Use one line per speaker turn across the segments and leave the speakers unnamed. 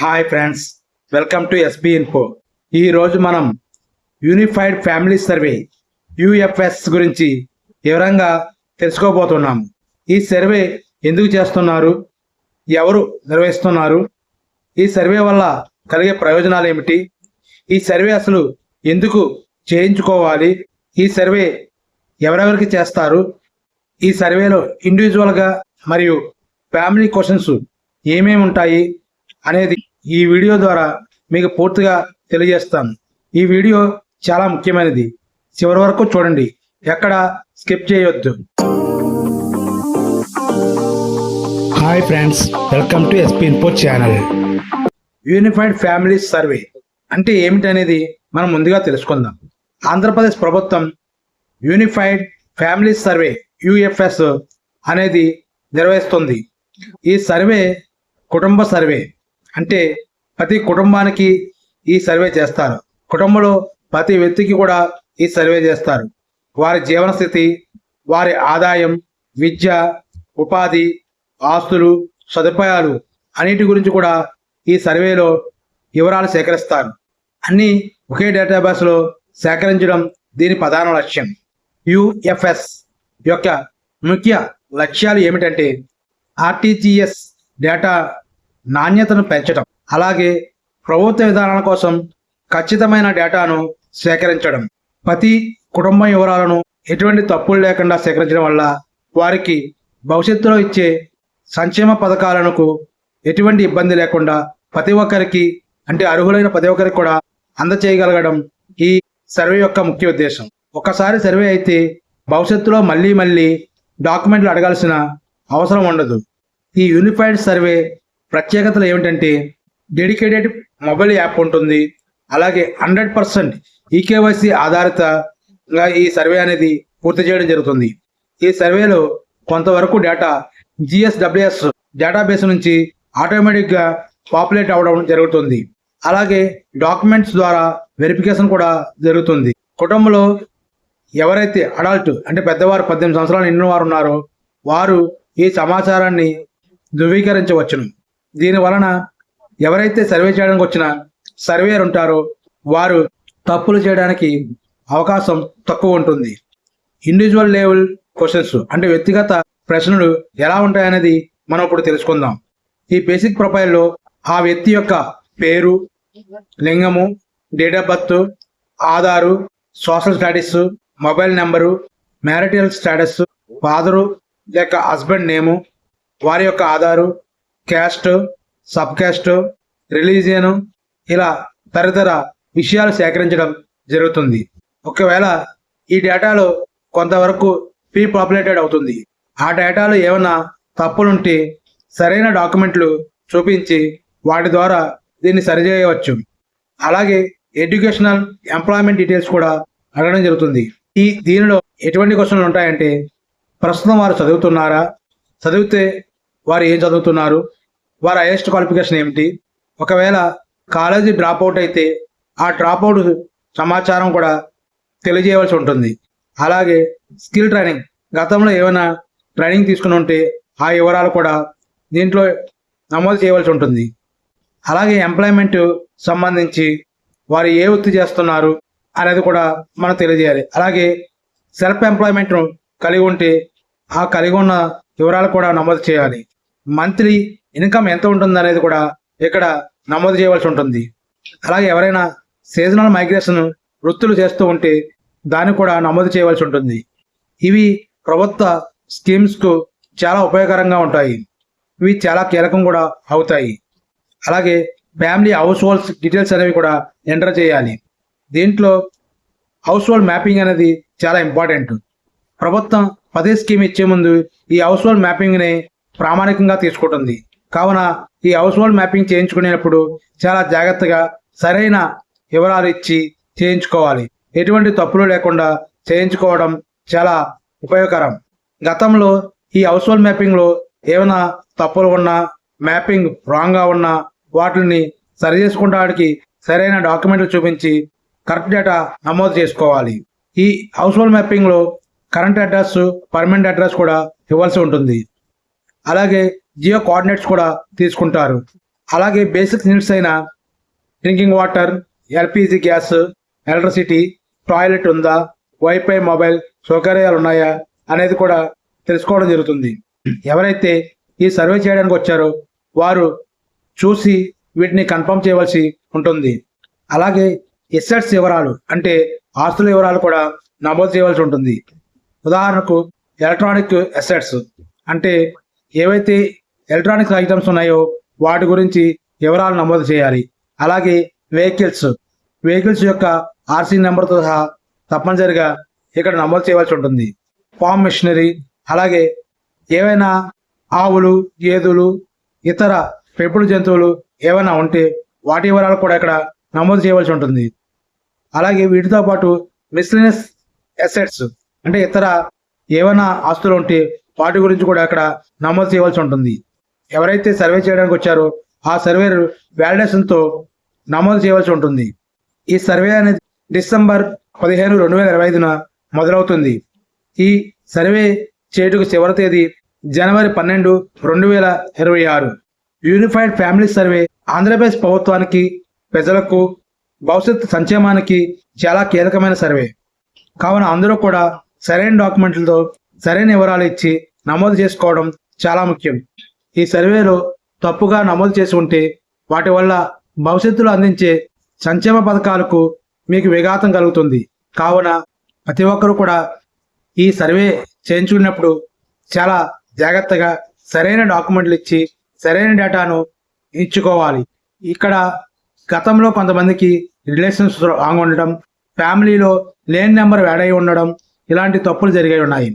Hi friends welcome to SB info ఈరోజు మనం unified family survey UFS గురించి వివరంగా తెలుసుకోబోతున్నాము ఈ సర్వే ఎందుకు చేస్తున్నారు? ఎవరు నిర్వహిస్తున్నారు? ఈ సర్వే వల్ల కలిగే ప్రయోజనాలు ఏమిటి? ఈ సర్వే అసలు ఎందుకు చేయించుకోవాలి? ఈ సర్వే ఎవరెవరికి చేస్తారు? ఈ సర్వేలో ఇండివిజువల్గా మరియు ఫ్యామిలీ క్వశ్చన్స్ ఏమేమి ఉంటాయి అనేది ఈ వీడియో ద్వారా మీకు పూర్తిగా తెలియజేస్తాను. ఈ వీడియో చాలా ముఖ్యమైనది. చివరి వరకు చూడండి. ఎక్కడ స్కిప్ చేయొద్దు. Hi friends welcome to SP info channel. Unified family survey అంటే ఏమిటనేది మనం ముందుగా తెలుసుకుందాం. ఆంధ్రప్రదేశ్ ప్రభుత్వం యూనిఫైడ్ ఫ్యామిలీ సర్వే యుఎఫ్ఎస్ అనేది నిర్వహిస్తుంది. ఈ సర్వే కుటుంబ సర్వే అంటే ప్రతి కుటుంబానికి ఈ సర్వే చేస్తారు. కుటుంబంలో ప్రతి వ్యక్తికి కూడా ఈ సర్వే చేస్తారు. వారి జీవన స్థితి వారి ఆదాయం విద్య ఉపాధి ఆస్తులు సదుపాయాలు అన్నిటి గురించి కూడా ఈ సర్వేలో వివరాలు సేకరిస్తారు. అన్నీ ఒకే డేటాబేస్లో సేకరించడం దీని ప్రధాన లక్ష్యం. యుఎఫ్ఎస్ యొక్క ముఖ్య లక్ష్యాలు ఏమిటంటే ఆర్టీజీఎస్ డేటా నాణ్యతను పెంచడం అలాగే ప్రభుత్వ విధానాల కోసం ఖచ్చితమైన డేటాను సేకరించడం. ప్రతి కుటుంబ వివరాలను ఎటువంటి తప్పులు లేకుండా సేకరించడం వల్ల వారికి భవిష్యత్తులో ఇచ్చే సంక్షేమ పథకాలకు ఎటువంటి ఇబ్బంది లేకుండా ప్రతి ఒక్కరికి అంటే అర్హులైన ప్రతి ఒక్కరికి కూడా అందచేయగలగడం ఈ సర్వే యొక్క ముఖ్య ఉద్దేశం. ఒకసారి సర్వే అయితే భవిష్యత్తులో మళ్ళీ మళ్ళీ డాక్యుమెంట్లు అడగాల్సిన అవసరం ఉండదు. ఈ యూనిఫైడ్ సర్వే ప్రత్యేకతలు ఏమిటంటే డెడికేటెడ్ మొబైల్ యాప్ ఉంటుంది. అలాగే హండ్రెడ్ పర్సెంట్ ఈకేవైసీ ఆధారితంగా ఈ సర్వే అనేది పూర్తి చేయడం జరుగుతుంది. ఈ సర్వేలో కొంతవరకు డేటా జిఎస్డబ్ల్యూఎస్ డేటాబేస్ నుంచి ఆటోమేటిక్గా పాపులేట్ అవ్వడం జరుగుతుంది. అలాగే డాక్యుమెంట్స్ ద్వారా వెరిఫికేషన్ కూడా జరుగుతుంది. కుటుంబంలో ఎవరైతే అడల్ట్ అంటే పెద్దవారు పద్దెనిమిది సంవత్సరాలు నిండిన వారు ఉన్నారో వారు ఈ సమాచారాన్ని ధృవీకరించవచ్చును. దీని వలన ఎవరైతే సర్వే చేయడానికి వచ్చిన సర్వేయర్ ఉంటారో వారు తప్పులు చేయడానికి అవకాశం తక్కువ ఉంటుంది. ఇండివిజువల్ లెవెల్ క్వశ్చన్స్ అంటే వ్యక్తిగత ప్రశ్నలు ఎలా ఉంటాయనేది మనం ఇప్పుడు తెలుసుకుందాం. ఈ బేసిక్ ప్రొఫైల్లో ఆ వ్యక్తి యొక్క పేరు లింగము date of birth Aadhaar social status mobile number marital status father లేక హస్బెండ్ నేము వారి యొక్క Aadhaar caste sub caste religion ఇలా తదితర విషయాలు సేకరించడం జరుగుతుంది. ఒకవేళ ఈ డేటాలో కొంతవరకు ప్రీ పాపులేటెడ్ అవుతుంది. ఆ డేటాలో ఏమైనా తప్పులుంటే సరైన డాక్యుమెంట్లు చూపించి వాటి ద్వారా దీన్ని సరిచేయవచ్చు. అలాగే ఎడ్యుకేషనల్ ఎంప్లాయ్మెంట్ డీటెయిల్స్ కూడా అడగడం జరుగుతుంది. ఈ దీనిలో ఎటువంటి క్వశ్చన్లు ఉంటాయంటే ప్రస్తుతం వారు చదువుతున్నారా? చదివితే వారు ఏం చదువుతున్నారు? వారి హైయెస్ట్ క్వాలిఫికేషన్ ఏమిటి? ఒకవేళ కాలేజీ డ్రాప్ అవుట్ అయితే ఆ డ్రాప్ అవుట్ సమాచారం కూడా తెలియజేయవలసి ఉంటుంది. అలాగే స్కిల్ ట్రైనింగ్ గతంలో ఏమైనా ట్రైనింగ్ తీసుకుని ఉంటే ఆ వివరాలు కూడా దీంట్లో నమోదు చేయవలసి ఉంటుంది. అలాగే ఎంప్లాయ్మెంట్ సంబంధించి వారు ఏ వృత్తి చేస్తున్నారు అనేది కూడా మనం తెలియజేయాలి. అలాగే సెల్ఫ్ ఎంప్లాయ్మెంట్ను కలిగి ఉంటే ఆ కలిగి ఉన్న వివరాలు కూడా నమోదు చేయాలి. మంత్లీ ఇన్కమ్ ఎంత ఉంటుంది అనేది కూడా ఇక్కడ నమోదు చేయవలసి ఉంటుంది. అలాగే ఎవరైనా సీజనల్ మైగ్రేషన్ వృత్తులు చేస్తూ ఉంటే దాన్ని కూడా నమోదు చేయవలసి ఉంటుంది. ఇవి ప్రభుత్వ స్కీమ్స్కు చాలా ఉపయోగకరంగా ఉంటాయి. ఇవి చాలా కీలకం కూడా అవుతాయి. అలాగే ఫ్యామిలీ హౌస్ హోల్డ్స్ డీటెయిల్స్ అనేవి కూడా ఎంటర్ చేయాలి. దీంట్లో హౌస్ హోల్డ్ మ్యాపింగ్ అనేది చాలా ఇంపార్టెంట్ ప్రభుత్వం పదే స్కీమ్ ఇచ్చే ముందు ఈ హౌస్ హోల్డ్ మ్యాపింగ్ని ప్రామాణికంగా తీసుకుంటుంది. కావున ఈ హౌస్ హోల్డ్ మ్యాపింగ్ చేయించుకునేటప్పుడు చాలా జాగ్రత్తగా సరైన వివరాలు ఇచ్చి చేయించుకోవాలి. ఎటువంటి తప్పులు లేకుండా చేయించుకోవడం చాలా ఉపయోగకరం. గతంలో ఈ హౌస్ హోల్డ్ మ్యాపింగ్లో ఏమైనా తప్పులు ఉన్నా మ్యాపింగ్ రాంగ్గా ఉన్నా వాటిని సరి చేసుకోవడానికి సరైన డాక్యుమెంట్లు చూపించి కరెక్ట్ డేటా నమోదు చేసుకోవాలి. ఈ హౌస్ హోల్డ్ మ్యాపింగ్లో కరెంట్ అడ్రస్ పర్మనెంట్ అడ్రస్ కూడా ఇవ్వాల్సి ఉంటుంది. అలాగే జియో కోఆర్డినేట్స్ కూడా తీసుకుంటారు. అలాగే బేసిక్ నీడ్స్ అయిన drinking water LPG gas electricity toilet ఉందా వైఫై మొబైల్ సౌకర్యాలు ఉన్నాయా అనేది కూడా తెలుసుకోవడం జరుగుతుంది. ఎవరైతే ఈ సర్వే చేయడానికి వచ్చారో వారు చూసి వీటిని కన్ఫర్మ్ చేయవలసి ఉంటుంది. అలాగే ఎసెట్స్ వివరాలు అంటే ఆస్తుల వివరాలు కూడా నమోదు చేయవలసి ఉంటుంది. ఉదాహరణకు ఎలక్ట్రానిక్ ఎసెట్స్ అంటే ఏవైతే ఎలక్ట్రానిక్స్ ఐటమ్స్ ఉన్నాయో వాటి గురించి వివరాలు నమోదు చేయాలి. అలాగే వెహికల్స్. వెహికల్స్ యొక్క ఆర్సీ నెంబర్తో సహా తప్పనిసరిగా ఇక్కడ నమోదు చేయవలసి ఉంటుంది. ఫామ్ మిషనరీ అలాగే ఏవైనా ఆవులు గేదెలు ఇతర పెంపుడు జంతువులు ఏమైనా ఉంటే వాటి వివరాలు కూడా ఇక్కడ నమోదు చేయవలసి ఉంటుంది. అలాగే వీటితో పాటు మిస్లినస్ ఎసెట్స్ అంటే ఇతర ఏమైనా ఆస్తులు ఉంటే వాటి గురించి కూడా ఇక్కడ నమోదు చేయవలసి ఉంటుంది. ఎవరైతే సర్వే చేయడానికి వచ్చారో ఆ సర్వేరు వ్యాలిడేషన్తో నమోదు చేయవలసి ఉంటుంది. ఈ సర్వే అనేది డిసెంబర్ పదిహేను రెండు వేల ఇరవై ఐదున మొదలవుతుంది. ఈ సర్వే చేటుకు చివరి తేదీ జనవరి పన్నెండు రెండు వేల ఇరవై ఆరు. యూనిఫైడ్ ఫ్యామిలీ సర్వే ఆంధ్రప్రదేశ్ ప్రభుత్వానికి ప్రజలకు భవిష్యత్ సంక్షేమానికి చాలా కీలకమైన సర్వే. కావున అందరూ కూడా సరైన డాక్యుమెంట్లతో సరైన వివరాలు ఇచ్చి నమోదు చేసుకోవడం చాలా ముఖ్యం. ఈ సర్వేలో తప్పుగా నమోదు చేసి ఉంటే వాటి వల్ల భవిష్యత్తులో అందించే సంక్షేమ పథకాలకు మీకు విఘాతం కలుగుతుంది. కావున ప్రతి ఒక్కరూ కూడా ఈ సర్వే చేయించుకున్నప్పుడు చాలా జాగ్రత్తగా సరైన డాక్యుమెంట్లు ఇచ్చి సరైన డేటాను ఇచ్చుకోవాలి ఇక్కడ గతంలో కొంతమందికి రిలేషన్స్ రాంగ్ ఉండడం ఫ్యామిలీలో లేని నెంబర్ యాడ్ అయి ఉండడం ఇలాంటి తప్పులు జరిగాయి ఉన్నాయి.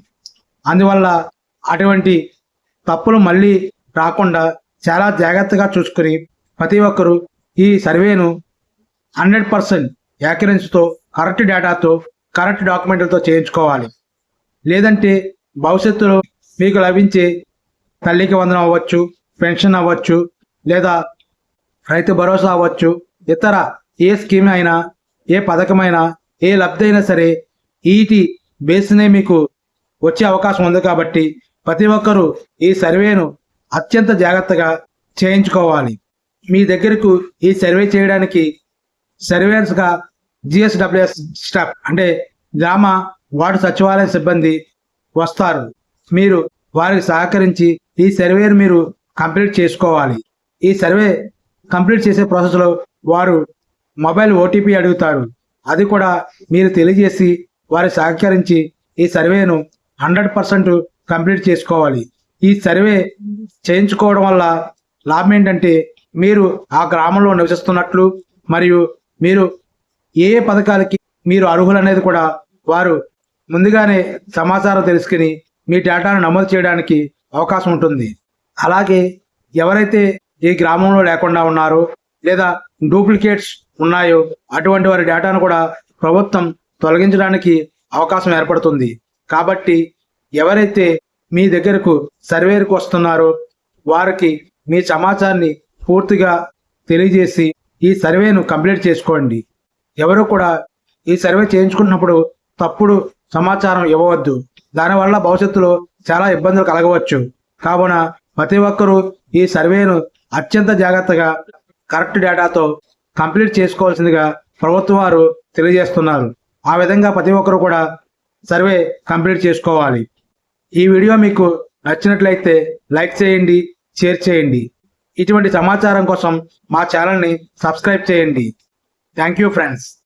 అందువల్ల అటువంటి తప్పులు మళ్ళీ రాకుండా చాలా జాగ్రత్తగా చూసుకుని ప్రతి ఒక్కరూ ఈ సర్వేను హండ్రెడ్ పర్సెంట్ యాక్యురెన్స్తో కరెక్ట్ డేటాతో కరెక్ట్ డాక్యుమెంట్లతో చేయించుకోవాలి. లేదంటే భవిష్యత్తులో మీకు లభించే తల్లికి వందనం అవ్వచ్చు పెన్షన్ అవ్వచ్చు లేదా రైతు భరోసా అవ్వచ్చు ఇతర ఏ స్కీమ్ అయినా ఏ పథకమైనా ఏ లబ్ధి అయినా సరే ఈటి బేస్నే మీకు వచ్చే అవకాశం ఉంది కాబట్టి ప్రతి ఒక్కరూ ఈ సర్వేను అత్యంత జాగ్రత్తగా చేయించుకోవాలి. మీ దగ్గరకు ఈ సర్వే చేయడానికి సర్వేయర్స్గా జిఎస్డబ్ల్యూఎస్ స్టాఫ్ అంటే గ్రామ వార్డు సచివాలయ సిబ్బంది వస్తారు. మీరు వారికి సహకరించి ఈ సర్వేను మీరు కంప్లీట్ చేసుకోవాలి. ఈ సర్వే కంప్లీట్ చేసే ప్రాసెస్లో వారు మొబైల్ ఓటీపీ అడుగుతారు. అది కూడా మీరు తెలియజేసి వారికి సహకరించి ఈ సర్వేను హండ్రెడ్ పర్సెంట్ కంప్లీట్ చేసుకోవాలి. ఈ సర్వే చేయించుకోవడం వల్ల లాభం ఏంటంటే మీరు ఆ గ్రామంలో నివసిస్తున్నట్లు మరియు మీరు ఏ ఏ పథకాలకి మీరు అర్హులు అనేది కూడా వారు ముందుగానే సమాచారం తెలుసుకుని మీ డేటాను నమోదు చేయడానికి అవకాశం ఉంటుంది. అలాగే ఎవరైతే ఈ గ్రామంలో లేకుండా ఉన్నారో లేదా డూప్లికేట్స్ ఉన్నాయో అటువంటి వారి డేటాను కూడా ప్రభుత్వం తొలగించడానికి అవకాశం ఏర్పడుతుంది. కాబట్టి ఎవరైతే మీ దగ్గరకు సర్వేరుకు వస్తున్నారో. వారికి మీ సమాచారాన్ని పూర్తిగా తెలియజేసి ఈ సర్వేను కంప్లీట్ చేసుకోండి. ఎవరు కూడా ఈ సర్వే చేయించుకున్నప్పుడు తప్పుడు సమాచారం ఇవ్వవద్దు. దానివల్ల భవిష్యత్తులో చాలా ఇబ్బందులు కలగవచ్చు. కావున ప్రతి ఒక్కరూ ఈ సర్వేను అత్యంత జాగ్రత్తగా కరెక్ట్ డేటాతో కంప్లీట్ చేసుకోవాల్సిందిగా ప్రభుత్వం వారు తెలియజేస్తున్నారు. ఆ విధంగా ప్రతి ఒక్కరు కూడా సర్వే కంప్లీట్ చేసుకోవాలి. ఈ వీడియో మీకు నచ్చినట్లయితే లైక్ చేయండి షేర్ చేయండి. ఇటువంటి సమాచారం కోసం మా ఛానల్ని సబ్స్క్రైబ్ చేయండి. Thank you friends.